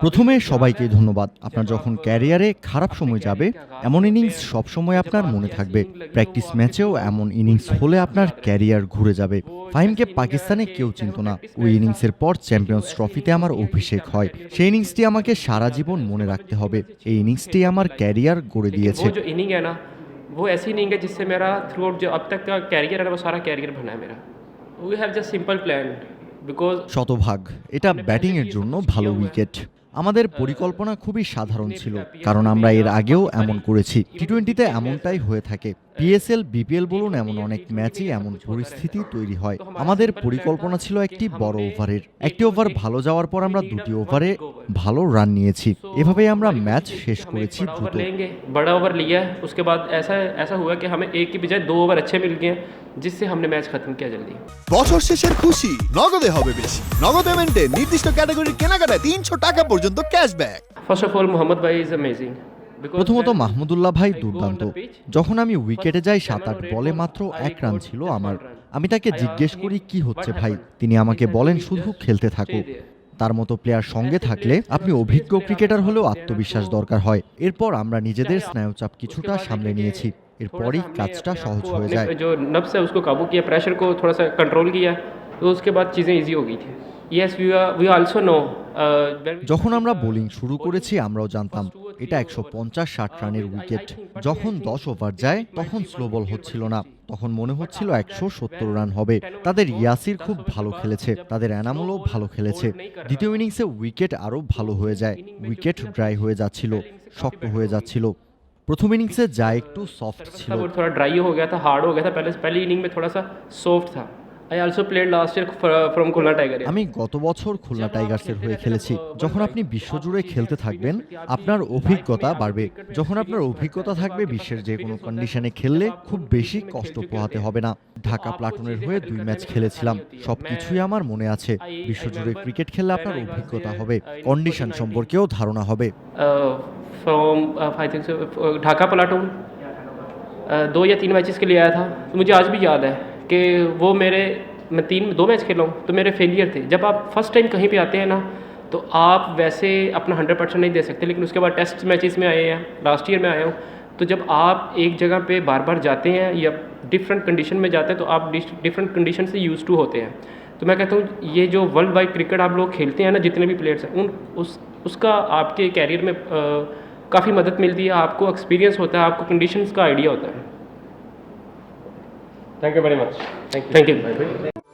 প্রথমে সবাইকে ধন্যবাদ আপনার যখন ক্যারিয়ারে খারাপ সময় যাবে এমন ইনিংস সবসময় আপনার মনে থাকবে প্র্যাকটিস ম্যাচেও এমন ইনিংস হলে আপনার ক্যারিয়ার ঘুরে যাবে ফাহিমকে পাকিস্তানে কেউ চিনত না ওই ইনিংসের পর চ্যাম্পিয়ন্স ট্রফিতে আমার অভিষেক হয় সেই ইনিংসটি আমাকে সারা জীবন মনে রাখতে হবে এই ইনিংসটি আমার ক্যারিয়ার গড়ে দিয়েছে वो जो इनिंग है ना वो ऐसी इनिंग है जिससे मेरा थ्रू आउट जो अब तक का कैरियर है ना वो सारा कैरियर बना है मेरा we have just simple plan because শতভাগ। এটা ব্যাটিংয়ের জন্য ভালো উইকেট আমাদের পরিকল্পনা খুবই সাধারণ ছিল কারণ আমরা এর আগেও এমন করেছি। টি টোয়েন্টিতে এমনটাই হয়ে থাকে। পিএসএল বিপিএল বলুন এমন অনেক ম্যাচই এমন পরিস্থিতি তৈরি হয় আমাদের পরিকল্পনা ছিল একটি বড় ওভারের একটি ওভার ভালো যাওয়ার পর আমরা দুটি ওভারে ভালো রান নিয়েছি এভাবেই আমরা ম্যাচ শেষ করেছি बड़ा দ্রুত ओवर लेंगे बड़ा ओवर लिया है उसके बाद ऐसा ऐसा हुआ कि हमें एक की बजाय दो ओवर अच्छे मिल गए हैं, जिससे हमने मैच खत्म किया जल्दी বছর শেষের খুশি নগদে হবে বেশি নগদ পেমেন্টে নির্দিষ্ট ক্যাটাগরির কেনাকাটায় তিনশো টাকা পর্যন্ত cashback first of all Mohammed भाई इज अमेजिंग প্রথমত মাহমুদুল্লাহ ভাই দুর্দান্ত যখন আমি উইকেটে যাই সাত আট বলে মাত্র এক রান ছিল আমার আমি তাকে জিজ্ঞেস করি কি হচ্ছে ভাই তিনি আমাকে বলেন শুধু খেলতে থাকো তার মতো প্লেয়ার সঙ্গে থাকলে আপনি অভিজ্ঞ ক্রিকেটার হলেও আত্মবিশ্বাস দরকার হয় এরপর আমরা নিজেদের স্নায়ুচাপ কিছুটা সামলে নিয়েছি এরপরই কাজটা সহজ হয়ে যায় जो नब्स है उसको काबू किया प्रेशर को थोड़ा सा कंट्रोल किया तो उसके बाद चीज़ें इजी हो गई थी yes we we also know যখন আমরা বোলিং শুরু করেছি আমরাও জানতাম এটা একশো পঞ্চাশ ষাট রানের উইকেট যখন দশ ওভার যায় তখন স্লো বল হচ্ছিল না তখন মনে হচ্ছিল একশো সত্তর রান হবে তাদের ইয়াসির খুব ভালো খেলেছে তাদের এনামুলও ভালো খেলেছে দ্বিতীয় ইনিংসে উইকেট আরও ভালো হয়ে যায় উইকেট ড্রাই হয়ে যাচ্ছিল শক্ত হয়ে যাচ্ছিল প্রথম ইনিংসে যা একটু সফট ছিল वो थोड़ा ड्राई हो गया था हार्ड हो गया था पहले पहली इनिंग में थोड़ा सा सॉफ्ट था I also played last year from Khulna tiger আমি গত বছর খুলনা টাইগার্সের হয়ে খেলেছি। যখন আপনি বিশ্বজুড়ে খেলতে থাকবেন আপনার অভিজ্ঞতা বাড়বে। যখন আপনার অভিজ্ঞতা থাকবে বিশ্বের যে কোনো কন্ডিশনে খেললে খুব বেশি কষ্ট পোহাতে হবে না। ঢাকা প্লাটুনের হয়ে দুই ম্যাচ খেলেছিলাম। সব কিছুই আমার মনে আছে। বিশ্বজুড়ে ক্রিকেট খেললে আপনার অভিজ্ঞতা হবে। কন্ডিশন সম্পর্কেও ধারণা হবে। ফ্রম ঢাকা প্লাটুন দু তিন ম্যাচেস কে লিয়ে আয়া থা মুঝে আজ ভি ইয়াদ হ্যায় कि वो मेरे, मैं तीन, दो मैच खेला हूँ तो मेरे फेलियर थे। जब आप फ़र्स्ट टाइम कहीं पे आते हैं ना तो आप वैसे अपना हंड्रेड परसेंट नहीं दे सकते, लेकिन उसके बाद टेस्ट मैचेस में आए हैं लास्ट ईयर में आया हूँ तो जब आप एक जगह पे बार बार जाते हैं या डिफरेंट कंडीशन में जाते हैं तो आप डिफरेंट कंडीशन से यूज़ टू होते हैं। तो मैं कहता हूँ, ये जो वर्ल्ड वाइड क्रिकेट आप लोग खेलते हैं ना, जितने भी प्लेयर्स हैं, उन, उस, उसका आपके कैरियर में काफ़ी मदद मिलती है, आपको एक्सपीरियंस होता है, आपको कंडीशंस का आइडिया होता है। Thank you very much. Thank you. Thank you. Bye -bye.